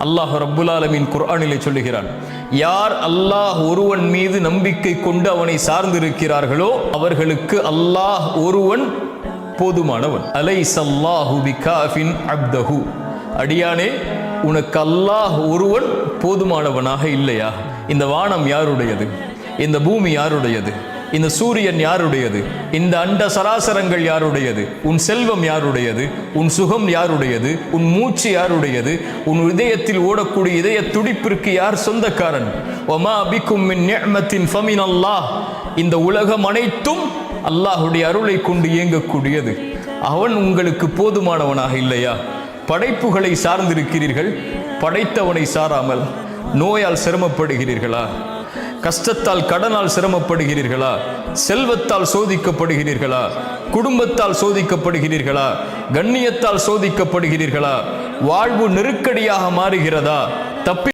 அல்லாஹ் ரப்புல் ஆலமீன் குர்ஆனிலே சொல்லுகிறான் யார் அல்லாஹ் ஒருவன் மீது நம்பிக்கை கொண்டு அவனை சார்ந்திருக்கிறார்களோ அவர்களுக்கு அல்லாஹ் ஒருவன் போதுமானவன். அலை சல்லாஹு பிகாஃபின் அப்தஹு. அடியானே உனக்கு அல்லாஹ் ஒருவன் போதுமானவனாக இல்லையா? இந்த வானம் யாருடையது? இந்த பூமி யாருடையது? இந்த சூரியன் யாருடையது? இந்த அண்ட சராசரங்கள் யாருடையது? உன் செல்வம் யாருடையது? உன் சுகம் யாருடையது? உன் மூச்சு யாருடையது? உன் இதயத்தில் ஓடக்கூடிய இதய துடிப்பிற்கு யார் சொந்தக்காரன்? ஒமா அபிக்கும் மின் நிஅமத்தின் ஃபமின் அல்லாஹ் இந்த உலகம் அனைத்தும் அல்லாஹுடைய அருளை கொண்டு இயங்கக்கூடியது. அவன் உங்களுக்கு போதுமானவனாக இல்லையா? படைப்புகளை சார்ந்திருக்கிறீர்கள் படைத்தவனை சாராமல் நோயால் சிரமப்படுகிறீர்களா? கஷ்டத்தால் கடனால் சிரமப்படுகிறீர்களா? செல்வத்தால் சோதிக்கப்படுகிறீர்களா? குடும்பத்தால் சோதிக்கப்படுகிறீர்களா? கண்ணியத்தால் சோதிக்கப்படுகிறீர்களா? வாழ்வு நெருக்கடியாக மாறுகிறதா? தப்பி